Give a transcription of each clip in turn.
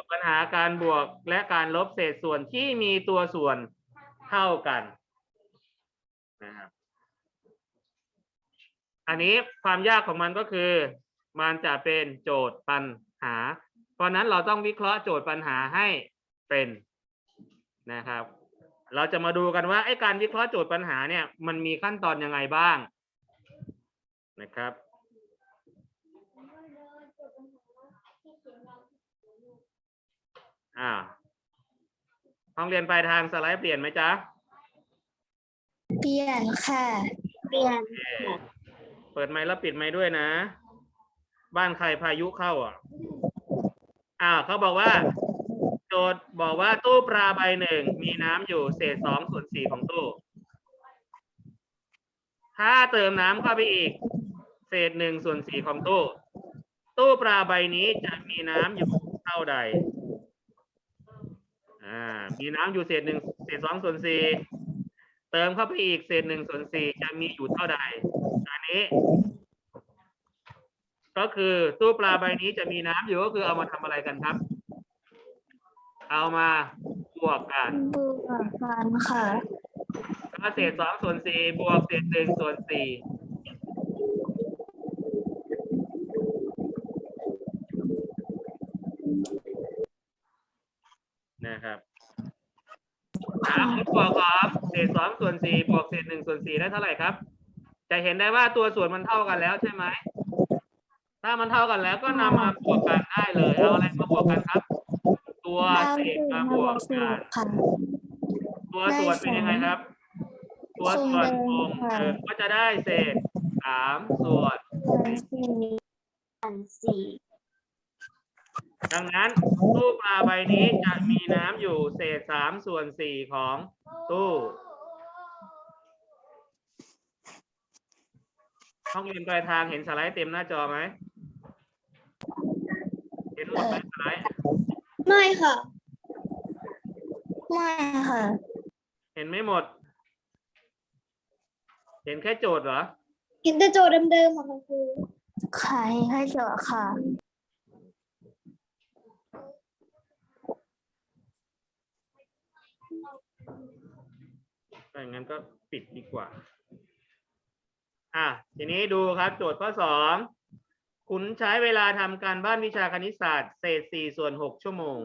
ทย์ปัญหาการบวกและการลบเศษส่วนที่มีตัวส่วนเท่ากันนะครับอันนี้ความยากของมันก็คือ มันจะเป็นโจทย์ปัญหา เพราะนั้นเราต้องวิเคราะห์โจทย์ปัญหาให้เป็นนะครับ เราจะมาดูกันว่าไอ้การวิเคราะห์โจทย์ปัญหาเนี่ยมันมีขั้นตอนยังไงบ้างนะครับ อ่าห้องเรียนปลายทางสไลด์เปลี่ยนไหมจ๊ะเปลี่ยนค่ะ เปลี่ยน โอเคเปิดไมค์แล้วปิดไมค์ด้วยนะ บ้านใครพายุเข้าอะอ่าเขาบอกว่า โจทย์บอกว่าตู้ปลาใบหนึ่งมีน้ำอยู่เศษสองส่วนสี่ของตู้ ถ้าเติมน้ำเข้าไปอีก เศษหนึ่งส่วนสี่ของตู้ ตู้ปลาใบนี้จะมีน้ำอยู่เท่าใด อ่ามีน้ำอยู่เศษหนึ่งเศษสองส่วนสี่เติมเข้าไปอีกเศษหนึ่งส่วนสี่จะมีอยู่เท่าใด อันนี้ ก็คือตู้ปลาใบนี้จะมีน้ำอยู่ก็คือเอามาทำอะไรกันครับ เอามาบวกกันบวกกันค่ะ ก็เศษสองส่วนสี่บวกเศษหนึ่งส่วนสี่นะครับถามผลบ วกของเศษสองส่วนสี่บวกเศษหนึ่งส่วนสี่ได้เท่าไหร่ครับ จะเห็นได้ว่าตัวส่วนมันเท่ากันแล้วใช่ไหม ถ้ามันเท่ากันแล้วก็นำมาบวกกันได้เลย เอาอะไรมาบวกกันครับ ตัวเศษมาบวกกันตัวส่วนเป็นยังไงครับ ตัวส่วนคงค่ะเออก็จะได้เศษสามส่วนสี่อันสี่ ดังนั้นตู้ปลาใบนี้จะมีน้ำอยู่เศษสามส่วนสี่ของตู้ห้องเรียนปลายทางเห็นสไลด์เต็มหน้าจอไหมเห็นหมดไหมสไลด์ไม่ค่ะ ไม่ค่ะ เห็นไม่หมด เห็นแค่โจทย์เหรอ เห็นแต่โจทย์เดิมๆค่ะคุณครูใครให้โจทย์ค่ะ ถ้าอย่า งนั้นก็ปิดดีกว่า อะทีนี้ดูครับโจทย์ข้อสองคุณใช้เวลาทำการบ้านวิชาคณิตศาสตร์เศษสี่ส่วนหกชั่วโมง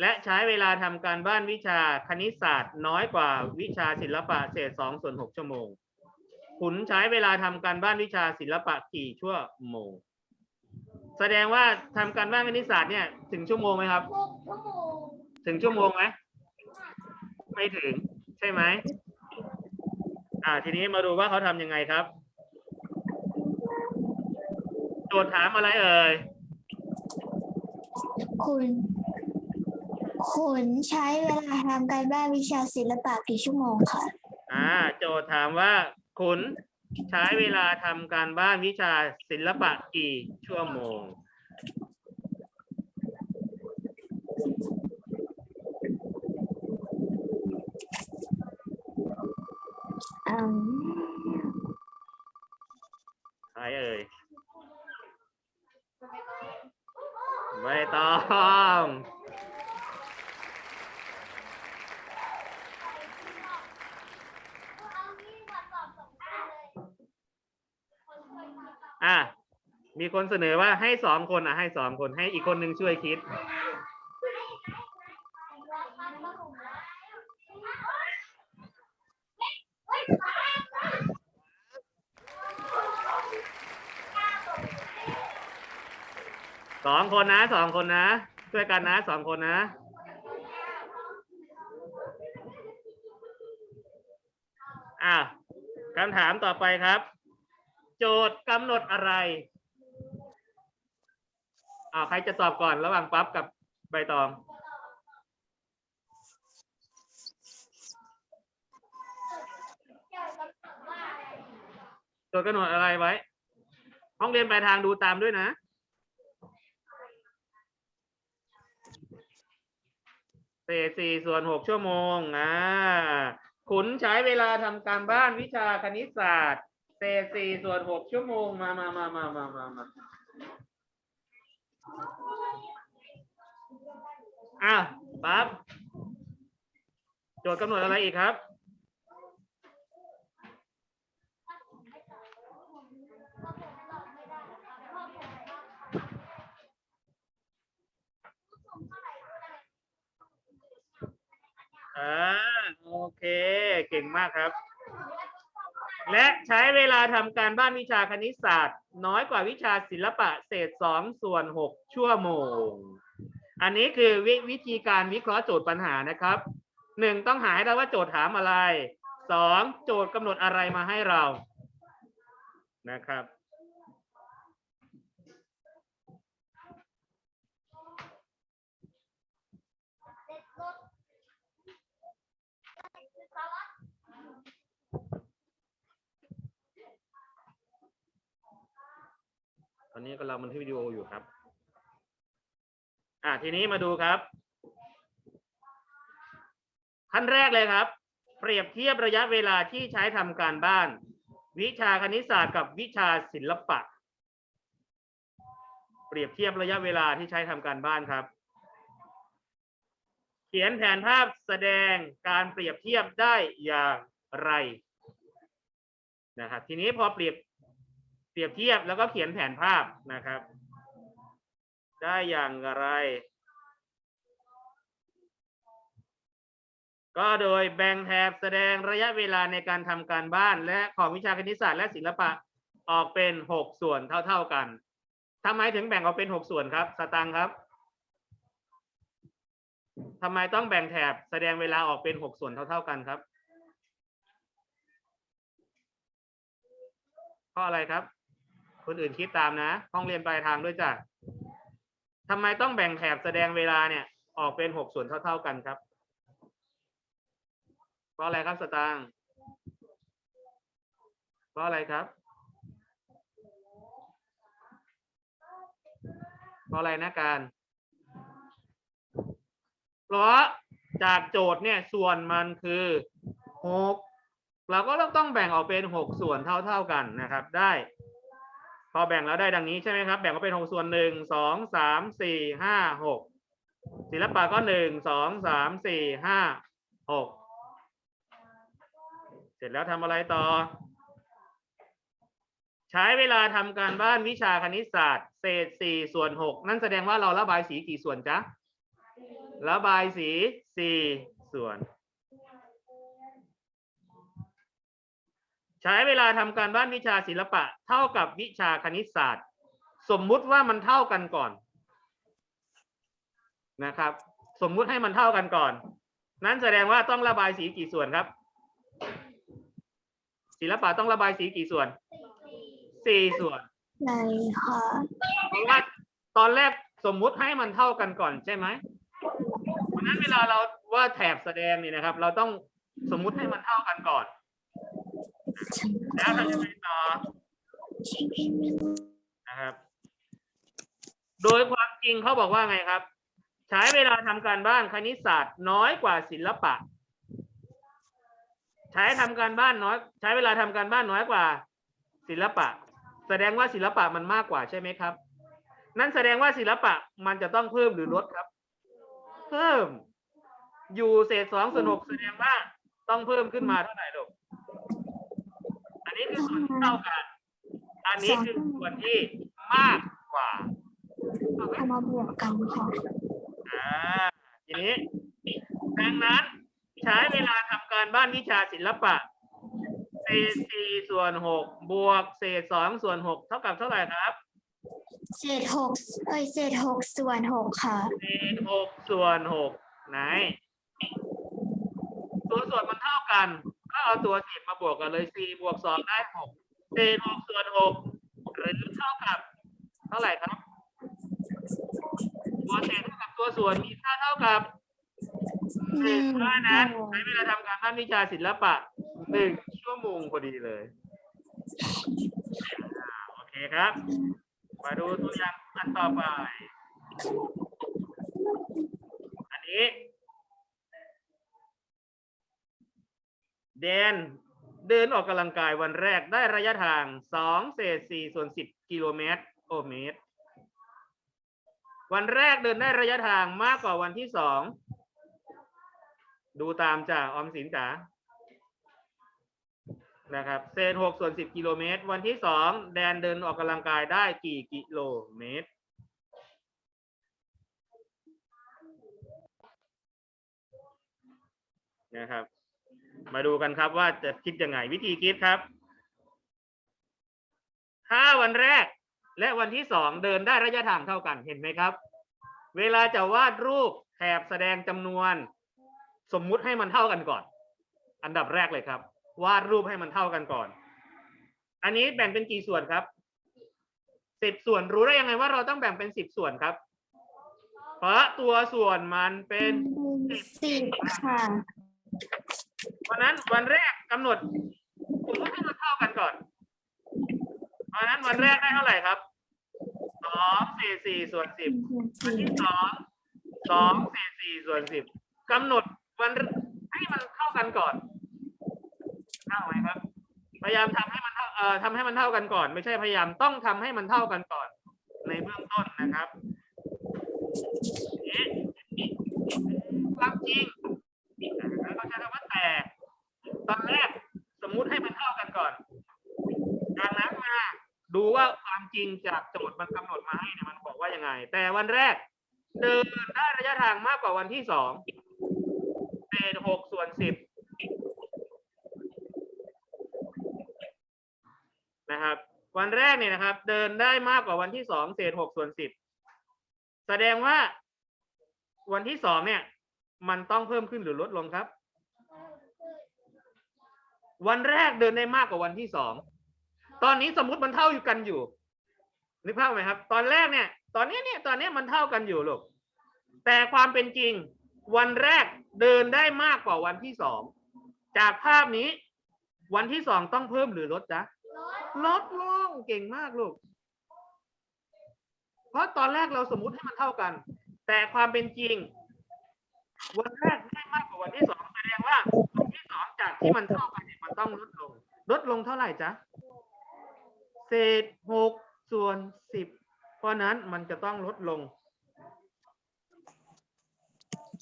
และใช้เวลาทำการบ้านวิชาคณิตศาสตร์น้อยกว่าวิชาศิลปะเศษสองส่วนหกชั่วโมง คุณใช้เวลาทำการบ้านวิชาศิลปะกี่ชั่วโมง แสดงว่าทำการบ้านคณิตศาสตร์เนี่ยถึงชั่วโมงไหมครับ ถึงชั่วโมงไหม ไม่ถึง ใช่ไหมอ่า ทีนี้มาดูว่าเขาทำยังไงครับ โจทย์ถามอะไรเอ่ย คุณคุณใช้เวลาทำการบ้านวิชาศิลปะกี่ชั่วโมงค่ะอ่า โจทย์ถามว่าคุณใช้เวลาทำการบ้านวิชาศิลปะกี่ชั่วโมง อืม ใคร เอ่ย ไม่ต้องอะมีคนเสนอว่าให้สองคนอะ ให้สองคนให้อีกคนนึงช่วยคิด สอง คนนะสองคนนะ ช่วยกันนะสองคนนะอะคำถามต่อไปครับ โจทย์กำหนดอะไรอ่าใครจะตอบก่อนระหว่างปั๊บกับใบตองโจทย์กำหนดอะไรไว้ ห้องเรียนปลายทางดูตามด้วยนะ เศษสี่ส่วนหกชั่วโมงอ่าขุนใช้เวลาทำการบ้านวิชาคณิตศาสตร์เศษสี่ส่วนหกชั่วโมงมามามามามามามาอ้าปั๊บโจทย์กำหนดอะไรอีกครับ อ่าโอเคเก่งมากครับ และใช้เวลาทำการบ้านวิชาคณิตศาสตร์ น้อยกว่าวิชาศิลปะเศษสองส่วนหกชั่วโมง อันนี้คือววิธีการวิเคราะห์โจทย์ปัญหานะครับหนึ่งต้องหาให้ได้ว่าโจทย์ถามอะไรสองโจทย์กำหนดอะไรมาให้เรานะครับ ตอนนี้กำลังบันทึกวิดีโออยู่ครับ อ่าทีนี้มาดูครับ ขั้นแรกเลยครับ เปรียบเทียบระยะเวลาที่ใช้ทำการบ้าน วิชาคณิตศาสตร์กับวิชาศิลปะ เปรียบเทียบระยะเวลาที่ใช้ทำการบ้านครับ เขียนแผนภาพแสดงการเปรียบเทียบได้อย่างไรนะครับทีนี้พอเปรียบ เปรียบเทียบแล้วก็เขียนแผนภาพนะครับ ได้อย่างไร ก็โดยแบ่งแถบแสดงระยะเวลาในการทำการบ้านและของวิชาคณิตศาสตร์และศิลปะออกเป็นหกส่วนเท่า ๆกันทำไมถึงแบ่งออกเป็นหกส่วนครับ สตังครับทำไมต้องแบ่งแถบแสดงเวลาออกเป็นหกส่วนเท่า ๆกันครับเพราะอะไรครับ คนอื่นคิดตามนะ ห้องเรียนปลายทางด้วยจ้ะทำไมต้องแบ่งแถบแสดงเวลาเนี่ย ออกเป็นหกส่วนเท่า ๆกันครับ เพราะอะไรครับสตางค์เพราะอะไรครับ เพราะอะไรนะการ เพราะจากโจทย์เนี่ยส่วนมันคือหกเราก็ต้องแบ่งออกเป็นหกส่วนเท่า ๆกันนะครับ ได้ พอแบ่งแล้วได้ดังนี้ใช่ไหมครับ แบ่งออกเป็นหกส่วนหนึ่งสองสามสี่ห้าหกศิลปะก็หนึ่งสองสามสี่ห้าหกเสร็จแล้วทำอะไรต่อ ใช้เวลาทำการบ้านวิชาคณิตศาสตร์ เศษสี่ส่วนหกนั่นแสดงว่าเราระบายสีกี่ส่วนจ๊ะระบายสีสี่ส่วน ใช้เวลาทำการบ้านวิชาศิลปะ เท่ากับวิชาคณิตศาสตร์ สมมุติว่ามันเท่ากันก่อนนะครับ สมมุติให้มันเท่ากันก่อน นั้นแสดงว่าต้องระบายสีกี่ส่วนครับ ศิลปะต้องระบายสีกี่ส่วนสี่ส่วนไหนค่ะเพราะว่าตอนแรกสมมุติให้มันเท่ากันก่อนใช่ไหมเพราะฉะนั้นเวลาเราว่าแถบแสดงนี่นะครับ เราต้องสมมุติให้มันเท่ากันก่อน แล้วทำยังไงต่อนะครับ โดยความจริงเขาบอกว่าไงครับ ใช้เวลาทำการบ้านคณิตศาสตร์น้อยกว่าศิลปะ ใช้ทำการบ้านน้อย ใช้เวลาทำการบ้านน้อยกว่า ศิลปะ แสดงว่าศิลปะมันมากกว่าใช่ไหมครับ นั่นแสดงว่าศิลปะมันจะต้องเพิ่มหรือลดครับ เพิ่ม อยู่เศษสองส่วนหกแสดงว่าต้องเพิ่มขึ้นมาเท่าไหร่ลูก อันนี้คือส่วนที่เท่ากัน อันนี้คือส่วนที่มากกว่าเอามาบวกกันค่ะอ่าทีนี้ดังนั้นใช้เวลาทำการบ้านวิชาศิลปะเศษสี่ส่วนหกบวกเศษสองส่วนหกเท่ากับเท่าไหร่ครับเศษหกเอ้ยเศษหกส่วนหกค่ะเศษหกส่วนหกไหนตัวส่วนมันเท่ากัน ก็เอาตัวเศษมาบวกกันเลยสี่บวกสองได้หกเศษหกส่วนหกหรือเท่ากับเท่าไหร่ครับตัวเศษเท่ากับตัวส่วนมีค่าเท่ากับหนึ่งเพราะฉะนั้นใช้เวลาทำการบ้านวิชาศิลปะหนึ่งชั่วโมงพอดีเลยอ่าโอเคครับ มาดูตัวอย่างอันต่อไป อันนี้ เดนเดินออกกำลังกายวันแรกได้ระยะทางสองเศษสี่ส่วนสิบกิโลเมตรโอเมตร วันแรกเดินได้ระยะทางมากกว่าวันที่สองดูตามจ้าออมสินจ๋านะครับเศษหกส่วนสิบกิโลเมตร วันที่สองแดนเดินออกกำลังกายได้กี่กิโลเมตรนะครับ มาดูกันครับว่าจะคิดยังไงวิธีคิดครับ ถ้าวันแรกและวันที่สองเดินได้ระยะทางเท่ากันเห็นไหมครับ เวลาจะวาดรูปแถบแสดงจำนวน สมมุติให้มันเท่ากันก่อน อันดับแรกเลยครับ วาดรูปให้มันเท่ากันก่อน อันนี้แบ่งเป็นกี่ส่วนครับสิบส่วนรู้ได้ยังไงว่าเราต้องแบ่งเป็นสิบส่วนครับ เพราะตัวส่วนมันเป็นสิบค่ะ เพราะฉะนั้นวันแรกกำหนดสมมติให้มันเท่ากันก่อนเพราะนั้นวันแรกได้เท่าไหร่ครับสองเศษสี่ส่วนสิบวันที่สองสองเศษสี่ส่วนสิบกำหนดวันให้มันเท่ากันก่อนเท่าไหมครับ พยายามทำให้มันเท่าเอ่อทำให้มันเท่ากันก่อน ไม่ใช่พยายามต้องทำให้มันเท่ากันก่อน ในเบื้องต้นนะครับนี่ความจริงแล้วก็ใช้คำว่าแต่ ตอนแรกสมมุติให้มันเท่ากันก่อนจากนั้นมาดูว่าความ จริงจากโจทย์มันกำหนดมาให้เนี่ยมันบอกว่ายังไง แต่วันแรก เดินได้ระยะทางมากกว่าวันที่สองเศษหกส่วนสิบนะครับ วันแรกเนี่ยนะครับ เดินได้มากกว่าวันที่สองเศษหกส่วนสิบแสดงว่าวันที่สองเนี่ย มันต้องเพิ่มขึ้นหรือลดลงครับ วันแรกเดินได้มากกว่าวันที่สองตอนนี้สมมติมันเท่าอยู่กันอยู่ นึกภาพไหมครับ ตอนแรกเนี่ย ตอนนี้เนี่ยตอนนี้มันเท่ากันอยู่ลูกแต่ความเป็นจริง วันแรกเดินได้มากกว่าวันที่สองจากภาพนี้ วันที่สองต้องเพิ่มหรือลดจ๊ะลดลงเก่งมากลูก เพราะตอนแรกเราสมมุติให้มันเท่ากัน แต่ความเป็นจริง วันแรกได้มากกว่าวันที่สองแสดงว่าวันที่สองจากที่มันเท่ากันเนี่ยมันต้องลดลง ลดลงเท่าไหร่จ๊ะเศษหก ส่วนสิบเพราะนั้นมันจะต้องลดลง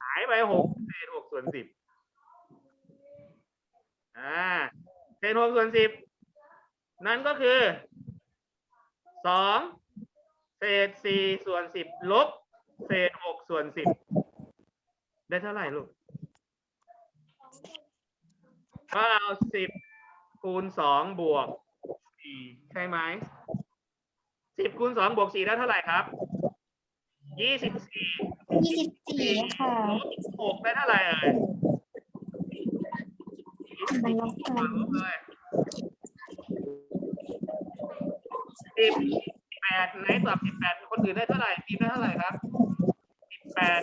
หายไปหกเศษหกส่วนสิบอ่าเศษหกส่วนสิบนั่นก็คือสองเศษสี่ส่วนสิบลบ เศษหกส่วนสิบได้เท่าไหร่ลูกก็เอาสิบคูณสองบวกสี่ใช่ไหม สิบคูณสองบวกสี่ได้เท่าไหร่ครับยี่สิบสี่ยี่สิบสี่ค่ะหกได้เท่าไหร่เอ่ยมันลบกันลบเลยสิบแปดไหนตอบสิบแปดคนอื่นได้เท่าไหร่ทีมได้เท่าไหร่ครับสิบแปด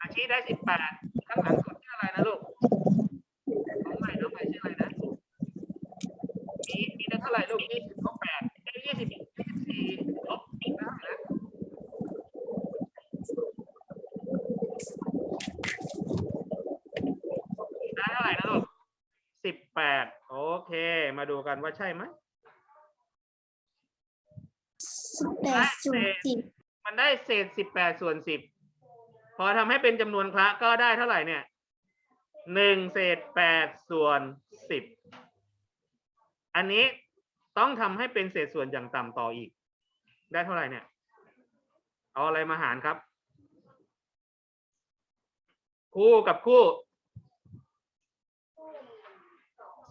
อาชีได้สิบแปดข้างหลังสุดชื่ออะไรนะลูกน้องใหม่น้องใหม่ชื่ออะไรนะ มีมีได้เท่าไหร่ลูกยี่สิบลบแปดยี่สิบยี่สิบสี่ลบได้เท่าไหร่นะได้เท่าไหร่นะลูกสิบแปดโอเค มาดูกันว่า ใช่ไหมสิบแปดส่วนสิบมันได้เศษสิบแปดส่วนสิบพอทำให้เป็นจำนวนคละก็ได้เท่าไหร่เนี่ยหนึ่งเศษแปดส่วนสิบอันนี้ต้องทำให้เป็นเศษส่วนอย่างต่ำต่ออีก ได้เท่าไหร่เนี่ย เอาอะไรมาหารครับ คู่กับคู่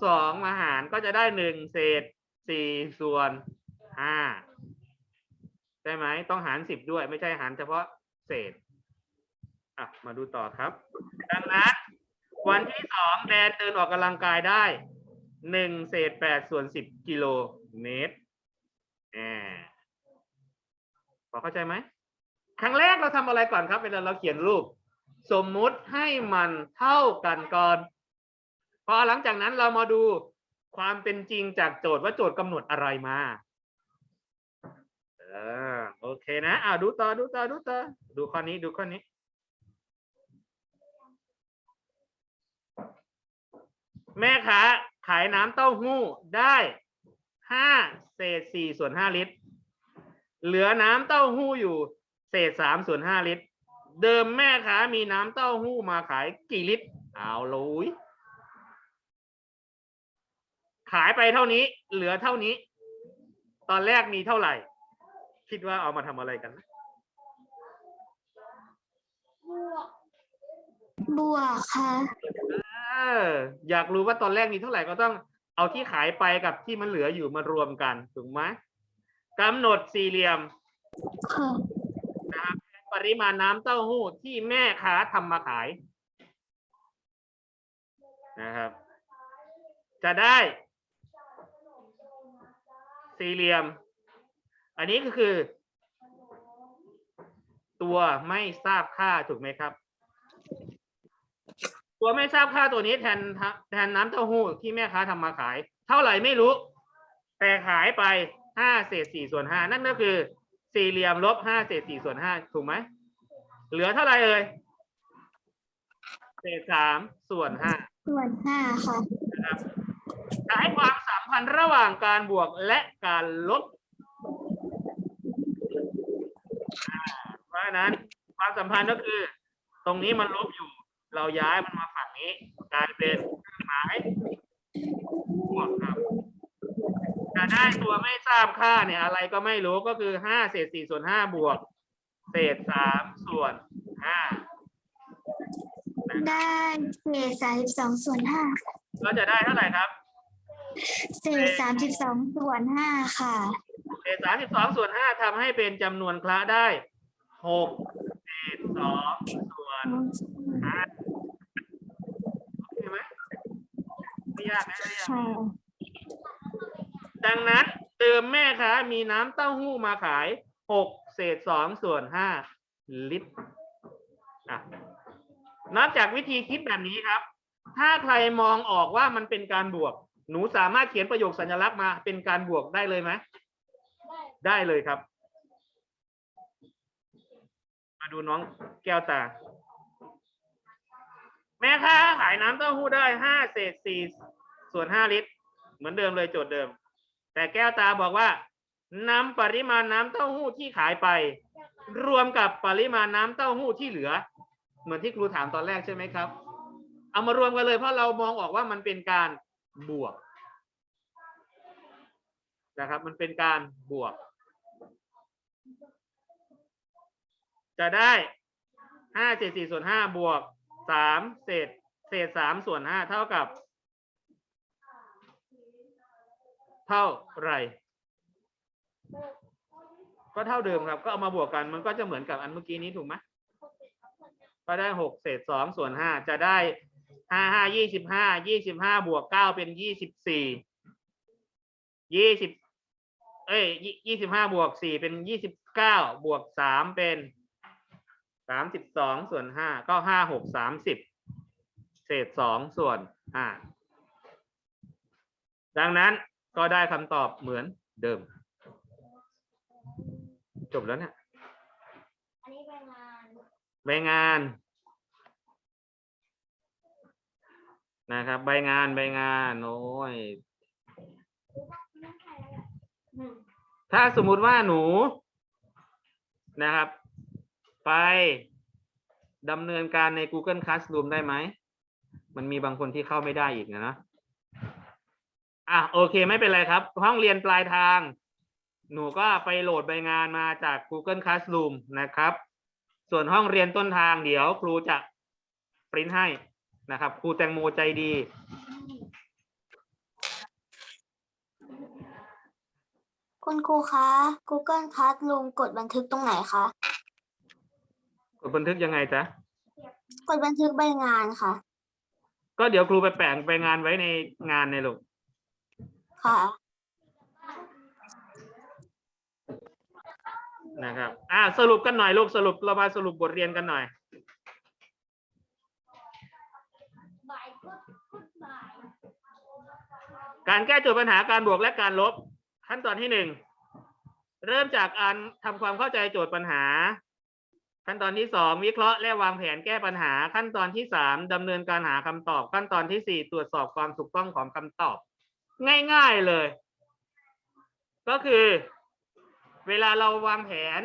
สองมาหารก็จะได้หนึ่งเศษสี่ส่วนห้าใช่ไหมต้องหารสิบด้วยไม่ใช่หารเฉพาะเศษอะมาดูต่อครับ ดังนั้นวันที่สองแดนเดินออกกำลังกายได้หนึ่งเศษแปดส่วนสิบกิโลเมตรแอบพอเข้าใจไหมครั้งแรกเราทำอะไรก่อนครับเวลาเราเขียนรูป สมมุติให้มันเท่ากันก่อน พอหลังจากนั้นเรามาดูความเป็นจริงจากโจทย์ว่าโจทย์กำหนดอะไรมาเออโอเคนะอ่าดูต่อดูต่อดูต่อดูข้อนี้ดูข้อนี้ แม่ค้าขายน้ำเต้าหู้ได้ห้าเศษสี่ส่วนห้าลิตร เหลือน้ำเต้าหู้อยู่เศษสามส่วนห้าลิตร เดิมแม่ค้ามีน้ำเต้าหู้มาขายกี่ลิตร เอาลุย ขายไปเท่านี้ เหลือเท่านี้ ตอนแรกมีเท่าไหร่ คิดว่าเอามาทำอะไรกันนะบวกค่ะ เออ อยากรู้ว่าตอนแรกมีเท่าไหร่ก็ต้องเอาที่ขายไปกับที่มันเหลืออยู่มารวมกันถูกไหมกำหนดสี่เหลี่ยมค่ะปริมาณน้ำเต้าหู้ที่แม่ค้าทำมาขายนะครับ จะได้ สี่เหลี่ยม อันนี้ก็คือ ตัวไม่ทราบค่าถูกไหมครับ ตัวไม่ทราบค่าตัวนี้แทนทะแทนน้ำเต้าหู้ที่แม่ค้าทำมาขาย เท่าไหร่ไม่รู้ แต่ขายไปห้าเศษสี่ส่วนห้านั่นก็คือสี่เหลี่ยมลบห้าเศษสี่ส่วนห้าถูกไหมเหลือเท่าไหร่เอ่ยเศษสามส่วนห้าส่วนห้าค่ะนะครับใช้ความสัม พันธ์ระหว่างการบวกและการลบอ่าเพราะฉะนั้นความสัมพันธ์ก็คือ ตรงนี้มันลบอยู่ เราย้ายมันมาฝั่งนี้ กลายเป็นเครื่องหมายบวกครับจะได้ตัวไม่ทราบค่าเนี่ยอะไรก็ไม่รู้ก็คือห้าเศษสี่ส่วนห้าบวก เศษสามส่วนห้าได้เศษสามสิบสองส่วนห้าก็จะได้เท่าไหร่ครับ เศษสามสิบสองส่วนห้าค่ะเศษสามสิบสองส่วนห้าทำให้เป็นจำนวนคละได้หกเศษสองส่วนห้าโอเคไหมไม่ยากนะไม่ยากค่ะดังนั้นเติมแม่ค้ามีน้ำเต้าหู้มาขายหกเศษสองส่วนห้าลิตรอะนับจากวิธีคิดแบบนี้ครับ ถ้าใครมองออกว่ามันเป็นการบวก หนูสามารถเขียนประโยคสัญลักษณ์มาเป็นการบวกได้เลยไหมได้เลยครับ มาดูน้องแก้วตา แม่ค้าขายน้ำเต้าหู้ได้ห้าเศษสี่ส่วนห้าลิตร เหมือนเดิมเลยโจทย์เดิม แต่แก้วตาบอกว่านำปริมาณน้ำเต้าหู้ที่ขายไป รวมกับปริมาณน้ำเต้าหู้ที่เหลือ เหมือนที่ครูถามตอนแรกใช่ไหมครับ เอามารวมกันเลยเพราะเรามองออกว่ามันเป็นการ บวกนะครับ มันเป็นการบวก จะได้ห้าเศษสี่ส่วนห้าบวกสามเศษเศษสามส่วนห้าเท่ากับ เท่าไหรก็เท่าเดิมครับ ก็เอามาบวกกันมันก็จะเหมือนกับอันเมื่อกี้นี้ถูกไหมก็ได้หกเศษสองส่วนห้าจะได้ ห้าห้ายี่สิบห้ายี่สิบห้าบวกเก้าเป็นยี่สิบสี่ยี่สิบเอ้ยยี่สิบห้าบวกสี่เป็นยี่สิบเก้าบวกสามเป็นสามสิบสองส่วนห้าก็ห้าหกสามสิบเศษสองส่วนห้าดังนั้นก็ได้คำตอบเหมือนเดิม จบแล้วเนี่ยอันนี้เป็นงานใบงาน นะครับ ใบงานใบงานโอ้ยถ้าสมมุติว่าหนูนะครับ ไปดำเนินการใน Google Classroom ได้ไหม มันมีบางคนที่เข้าไม่ได้อีกนะนะอะโอเคไม่เป็นไรครับ ห้องเรียนปลายทาง หนูก็ไปโหลดใบงานมาจาก Google Classroom นะครับ ส่วนห้องเรียนต้นทางเดี๋ยวครูจะปริ้นให้ นะครับครูแตงโมใจดี คุณครูคะ Google Classroom กดบันทึกตรงไหนคะ กดบันทึกยังไงจ๊ะ กดบันทึกใบงานค่ะ ก็เดี๋ยวครูไปแปะใบงานไว้ในงานในลูก ค่ะ นะครับ อ่า สรุปกันหน่อยลูก สรุป เรามาสรุปบทเรียนกันหน่อย การแก้โจทย์ปัญหาการบวกและการลบ ขั้นตอนที่หนึ่งเริ่มจากการทำความเข้าใจโจทย์ปัญหา ขั้นตอนที่สองวิเคราะห์และวางแผนแก้ปัญหา ขั้นตอนที่สามดำเนินการหาคำตอบ ขั้นตอนที่สี่ตรวจสอบความถูกต้องของคำตอบ ง่ายๆเลย ก็คือ เวลาเราวางแผน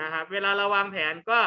นะครับเวลาเราวางแผนก็